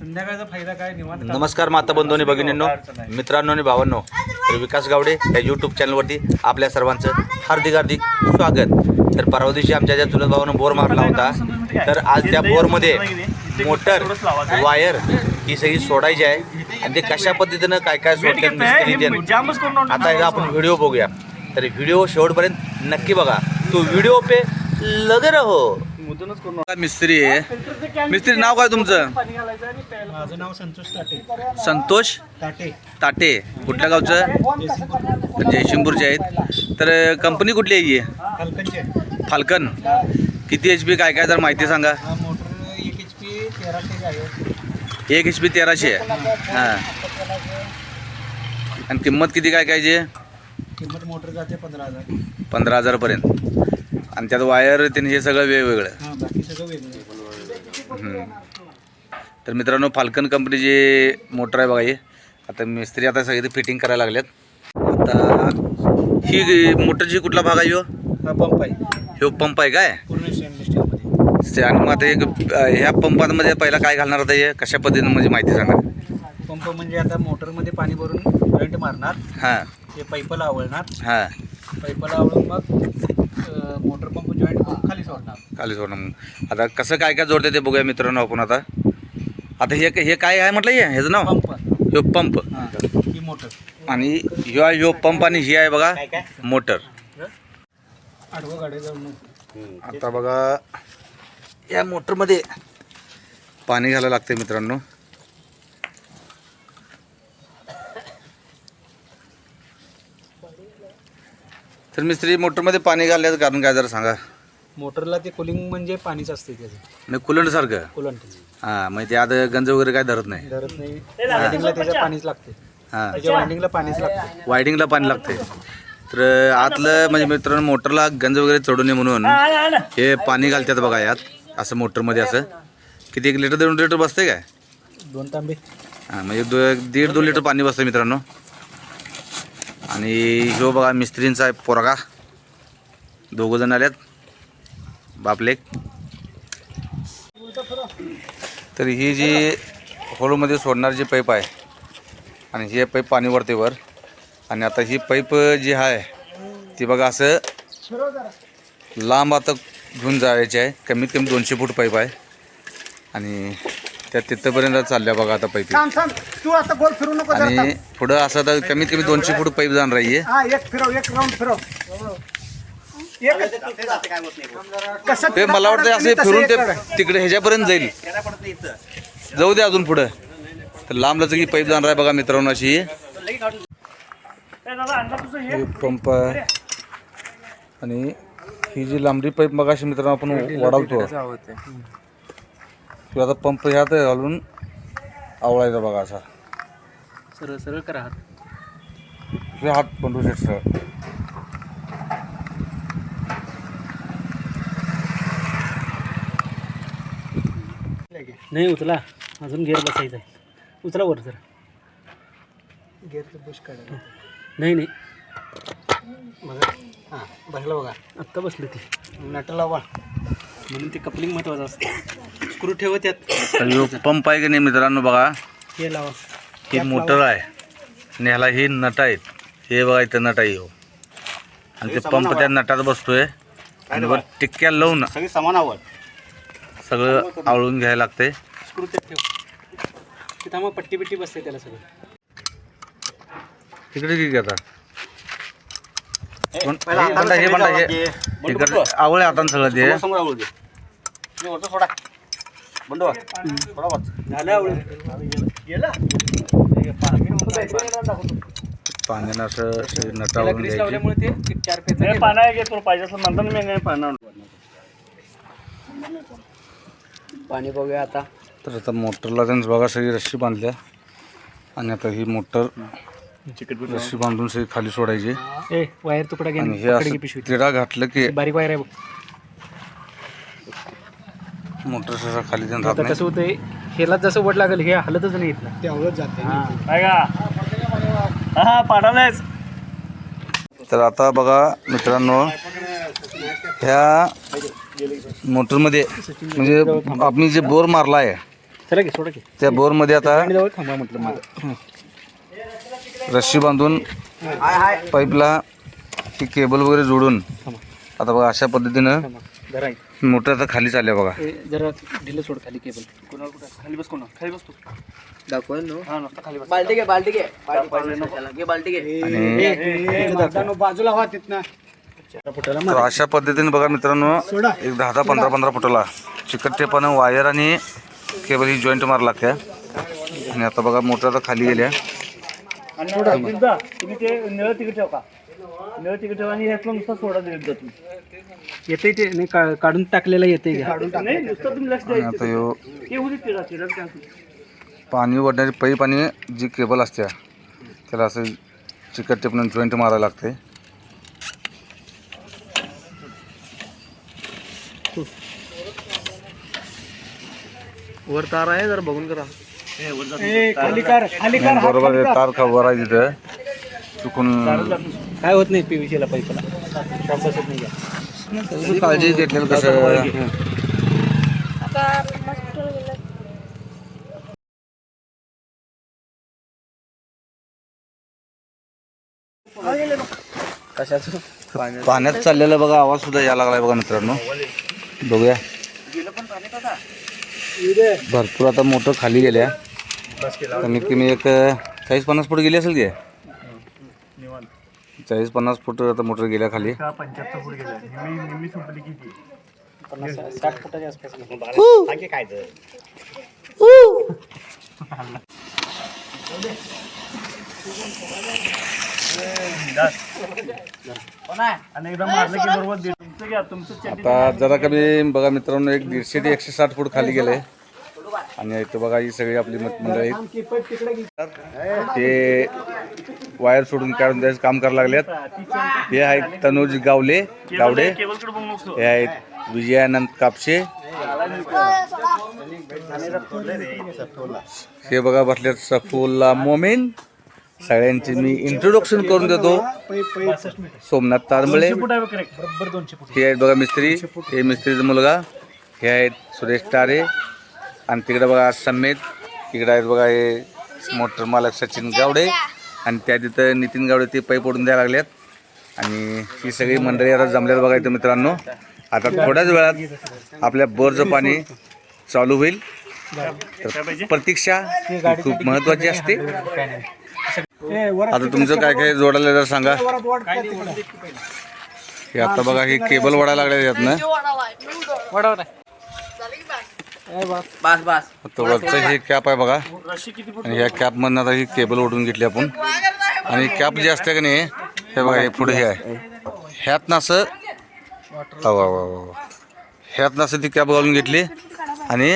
संध्याकाळचा फायदा काय निवांत नमस्कार माता बंधूंनी भगिनींनो मित्रांनो आणि भावांनो तर विकास गावडे या यूट्यूब चॅनलवरती आपल्या सर्वांचं हार्दिक हार्दिक स्वागत. तर परवा दिवशी आमच्या ज्या चुलत भावानं बोर मारला होता तर आज त्या बोरमध्ये मोटर वायर ही सगळी सोडायची आहे. आणि ते कशा पद्धतीनं काय काय करून आता एकदा आपण व्हिडिओ बघूया. तर व्हिडिओ शेवटपर्यंत नक्की बघा. तो व्हिडिओ पे लगे रहो. करून मिस्त्री आहे. मिस्त्री नाव काय तुमचं? माझं नाव संतोष ताटे. संतोष ताटे. ताटे. कुठल्या गावचं? जयशिंपूरचे आहेत. तर कंपनी कुठली आहे ही? फाल्कन. किती एच पी काय काय जर माहिती सांगा. हा मोटर एक एच पी तेराशे आहे. एक एच पी तेराशे आहे. हां. आणि किंमत किती काय काय जे किंमत मोटर जाते पंधरा हजार. पंधरा हजारपर्यंत. आणि त्यात वायर त्याने हे सगळं वेगवेगळं. हा बाकी सगळं वेगळं हम्म. तर मित्रांनो फाल्कन कंपनीची मोटर आहे बघा ही आता मिस्त्री आता सगळे फिटिंग करायला लागल्यात आता ही मोटरची कुठला भाग आहे ह्यो हा पंप आहे. ह्यो पंप आहे काय? पूर्ण स्टेनलेस स्टीलमध्ये ते आणि मग आता एक ह्या पंपामध्ये पहिला काय घालणार आता हे? कशा पद्धतीनं म्हणजे माहिती सांगा? पंप म्हणजे आता मोटरमध्ये पाणी भरून करंट मारणार. हां. ते पाईपला आवळणार. हां. पाईपला आवळून मग मोटर पंप जॉईंट करून खाली सोडणार खाली सोडा मग आता कसं काय काय जोडते ते बघूया मित्रांनो आपण आता. आता हे हे काय आहे म्हटलं हे? ह्याचं नाव? पंप. ह्यो पंप. हा ही मोटर. आणि ह्यो ह्यो पंप आणि ही आहे बघा मोटर. आडवं गाडी जाऊन आता बघा या मोटरमध्ये पाणी घालायला लागते मित्रांनो. तर मिस्त्री मोटरमध्ये पाणी घालण्याचं कारण काय जरा सांगा? मोटरला ते कुलिंग म्हणजे पाणीच असते त्याचं. नाही कुलंड सारखं? कुलंट हां मग ते आता गंज वगैरे काय धरत नाही? धरत नाही. वायडिंगला त्याचं पाणीच लागते हां. त्याच्या वायडिंगला पाणीच लागते वायडिंगला पाणी लागते तर आतलं म्हणजे मित्रांनो मोटरला गंज वगैरे चढू नये म्हणून हे पाणी घालतात बघा यात असं मोटरमध्ये असं. किती एक लिटर दोन लिटर बसते काय? दोन तांबे. हां म्हणजे दो दीड दोन लिटर पाणी बसतं मित्रांनो. आणि जो बघा मिस्त्रींचा आहे पोरगा दोघं जण आल्यात बापलेक तर ही जी होळमध्ये सोडणार जी पाईप आहे आणि हे पाईप पाणी वरते वर आणि आता ही पाईप जी आहे ती बघा असं लांब आता घेऊन जायची आहे. कमीत कमी दोनशे फूट पाईप आहे. आणि त्या तिथंपर्यंत चालल्या बघा आता पाईप तू आता गोल फिरू नको आणि पुढं असं तर कमीत कमी दोनशे फूट पाईप जाणार आहे हा. एक फिरव एक राऊंड फिरव. कसं ते मला वाटतं असे फिरून ते तिकडे ह्याच्यापर्यंत जाईल. जाऊ दे अजून पुढं. तर लांब लचकी पाईप जाणार आहे बघा मित्रांनो अशी. हे? पंप आहे. आणि ही जी लांबडी पाईप मग अशी मित्रांनो आपण वाढवतो. किंवा आता पंप ह्यात घालून आवळायचा बघा असा. सरळ सरळ करा हे हात बंडू शेट सर नाही उचला. अजून गेअर बसायचा आहे उचला वर जरा. गेअरचं बुश काढा नाही नाही. बघा. हां बसलं बघा. आत्ता बसलं ती. नट लावा म्हणून ते कपलिंग महत्वाचं असतं. स्क्रू ठेवत यात तर ह्यो पंप आहे की नाही मित्रांनो बघा? हे लावा. ही मोटर आहे. आणि ह्याला ही नट आहेत. हे बघा इथं नट आहे. आणि ते पंप त्या नटात बसतोय. आणि वर टिक्क्या लावून सगळी समान आवड सगळं आवळून घ्यायला लागतंय. स्क्रू त्यात ठेव. तिथं मग पट्टी बिट्टी बसते त्याला सगळं. तिकडे की आता. कोण- हे बंडा बंडा इकडे आवळे हातानं सगळं ते. झालं आवड पाण्यानं असं सगळी नटा आवळून घ्यायची लावल्यामुळे ते एक चार पेचा पाना आहे तुला पाहिजे असं नंतर मी नाही पाना पाणी बघूया आता. तर आता मोटरला त्यांनी बघा सगळी रस्सी बांधल्या. आणि आता ही मोटर रस्सी बांधून सगळी खाली सोडायची. ए वायर तुकडा घे आणि हे पकड असं घे पिशवीत. तिडा घातलं की बारीक वायर आहे बघ. मोटर सगळं खाली देऊन राहत आता नाही. कसं होतंय ह्याला जसं वड लागेल हे हलतच नाही इथलं. ते हलत जाते काय का हा पाडालायच तर आता बघा मित्रांनो ह्या मोटरमध्ये म्हणजे आपण जे बोर मारला आहे सोडा की. त्या बोरमध्ये आता आणि जवळ थांबा म्हटलं माझं. रस्सी बांधून पाईपला ही केबल वगैरे जोडून आता बघा अशा पद्धतीनं. मोटर आता खाली चालल्या बघा. जरा ढिलं सोड खाली केबल. कोणाला कुठं? खाली बस कोणा खाली बस तू. दाखवून हा नुसतं खाली बस. बाल्टी घे बाल्टी घे. बाल्टी बाल्टी घे. आणि बाजूला व्हा तिथनं. फुटाला तर अशा पद्धतीने बघा मित्रांनो एक दहा दहा पंधरा पंधरा फुटाला चिकट टेपानं वायर आणि केबल ही जॉईंट मारा लागत्या. आणि आता बघा मोटर आता खाली गेल्या. आणि एकदा तुम्ही ते निळं तिकीट ठेव निळं तिकीट ठेवा आणि ह्यातलं नुसतं सोडा देत जा तुम्ही. येते ते नाही का- काढून टाकलेलं येते नाही नुसतं तुम्ही लक्ष आणि द्यायचं. आता ह्यो ते होती तिला तिला काय पाणी ओढणारी पाईप आणि जी केबल असते त्याला असं चिकट टेपनं जॉईंट मारायला लागते. वर तार आहे जरा बघून करा. खाली कर खाली कर आणि बरोबर हे तार खबर आहे तिथं. चुकून काय होत नाही पीव्हीसीला शॉक बसत नाही. काळजी घेतलेलं कसं? कशाचं? पाण्यात चाललेला बघा आवाज सुद्धा यायला लागलाय बघा मित्रांनो. बघूया. भरपूर आता मोटर खाली गेल्या. कमीत कमी एक चाळीस पन्नास फूट गेली असेल की? चाळीस पन्नास फूट आता मोटर गेल्या खाली. आता जरा कमी बघा मित्रांनो एक दीडशे ते एकशे साठ फूट खाली गेले आणि इथं बघा ही सगळी आपली मत- मंडळी ते वायर सोडून काढून द्यायचं काम करायला लागल्यात हे आहेत तनुज गावले गावडे. हे आहेत विजयानंद कापशे. हे बघा बसल्यात सफुल्ला मोमेन. सगळ्यांचे मी इंट्रोडक्शन करून देतो. सोमनाथ फूट हे आहेत बघा मिस्त्री. हे मिस्त्रीचा मुलगा. हे आहेत सुरेश तारे. आणि तिकडं बघा समेत इकडं आहेत बघा हे मोटर मालक सचिन गावडे आणि त्या तिथं नितीन गावडे ते पाईप ओढून द्यायला लागल्यात आणि ही सगळी मंडळी आता जमल्यात बघा इथं मित्रांनो. आता थोड्याच वेळात आपल्या बोरचं पाणी चालू होईल. तर प्रतीक्षा खूप महत्वाची असते. आता तुमचं काय काय जोडायला जर सांगा. हे आता बघा हे केबल वडायला लागले यातनं. बस बस. तर वरचं हे कॅप आहे बघा. रशी किती फूट आणि ह्या कॅपमधनं आता ही केबल ओढून घेतली आपण. आणि कॅप जे असते का नाही हे बघा हे पुढे हे आहे. ह्यातनं असं वा वा. ह्यातनं असं ती कॅप घालून घेतली. आणि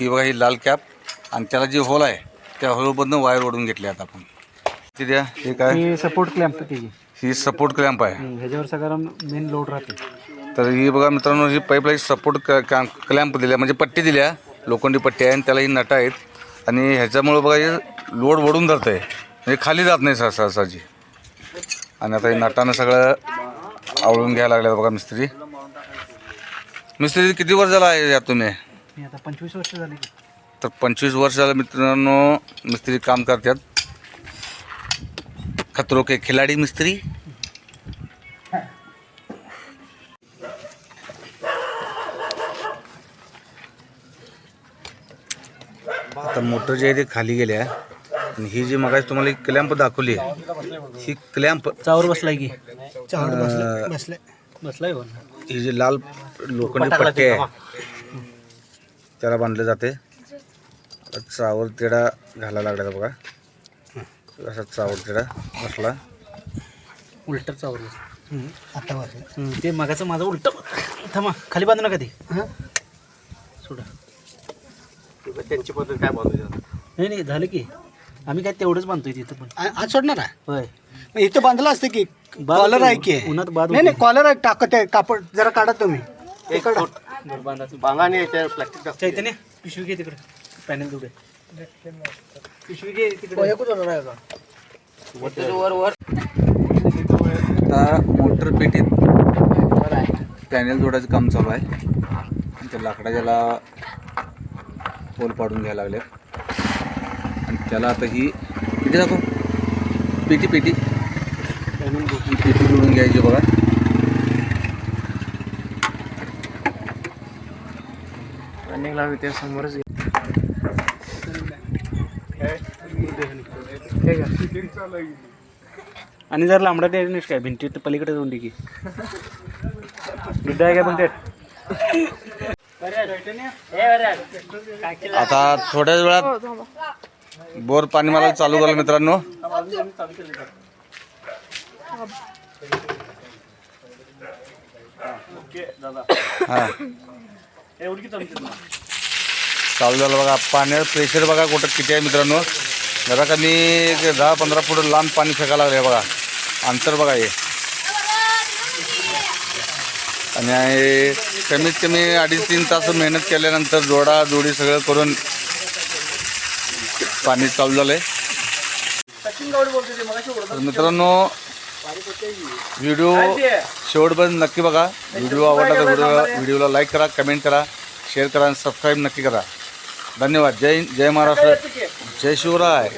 ही बघा ही लाल कॅप आणि त्याला जे होल आहे त्या होलमधनं वायर ओढून घेतली आता आपण. ती द्या? हे काय? ही सपोर्ट क्लॅम्प ही सपोर्ट क्लॅम्प आहे. ह्याच्यावर सगळं मेन लोड राहते. तर ही बघा मित्रांनो ही पाईपला सपोर्ट क्लॅम्प दिल्या म्हणजे पट्टी दिल्या. लोखंडी पट्टी आहे आणि त्याला ही नटा आहेत. आणि ह्याच्यामुळं बघा हे लोड वडून जातं आहे म्हणजे खाली जात नाही सहसा सहसाची आणि आता हे नटानं सगळं आवळून घ्यायला लागलं बघा मिस्त्री. मिस्त्री किती वर्ष झाला आहे यात तुम्ही? आता पंचवीस वर्ष झाली. की. तर पंचवीस वर्ष झालं मित्रांनो मिस्त्री काम करतात. खतरो के खिलाडी मिस्त्री. आता मोटर जी आहे ती खाली गेली आहे. आणि ही जी मगाशी तुम्हाला एक क्लॅम्प दाखवली ही क्लॅम्प चावर बसलाय की? अं, बसलाय बसलाय. हो ही जी लाल लोखंडी पट्टी आहे त्याला बांधलं जाते. चावल तिडा घालायला लागला बघा. असा चावल तिडा बसला. उलट चावर बसला. आता ते मगाचं माझं उलट. थांबा खाली बांधू नका ते. सोडा. त्यांची पद्धत काय बांधू नाही नाही झालं की. आम्ही काय तेवढंच बांधतोय तिथं पण. आज सोडणार आहे? होय. मग इथं बांधलं असतं की? बाद कॉलर आहे. की? उन्हात बाद नाही नाही होती. कॉलर आहे. टाकत आहे. कापड जरा काढा तुम्ही. ते काढा बांगाने त्या प्लास्टिक चैतन्य पिशवी घे तिकडे. पॅनल पिशवी घे तिकडे. आता मोटर पेटीत पॅनेल जोडायचं काम चालू आहे. आणि त्या लाकडाच्याला होल पाडून घ्यायला लागले आणि त्याला आता ही पेटी दाखव. पेटी पेटी. पेटी जोडून घ्यायची बघा. रनिंग त्या समोरच आणि जर लांबडा द्यायचं नाही काय भिंती पलीकडे जाऊन की. बिड्डा आहे काय पण ते? आता थोड्याच वेळात बोर पाणी मला चालू झालं मित्रांनो. हा. चालू झालं बघा पाण्याचं प्रेशर बघा कुठं किती आहे मित्रांनो. जरा कमी एक दहा पंधरा फूट लांब पाणी फेकायला लागलं बघा. अंतर बघा हे. आणि कमीत कमी अडीच तीन तास मेहनत केल्यानंतर जोडा जोडी सगळं करून पाणी चालू झालंय. तर मित्रांनो व्हिडिओ शेवटपर्यंत नक्की बघा. व्हिडिओ आवडला तर व्हिडिओ व्हिडिओला लाईक करा कमेंट करा शेअर करा आणि सबस्क्राईब नक्की करा. धन्यवाद. जय जय महाराष्ट्र. जय शिवराय.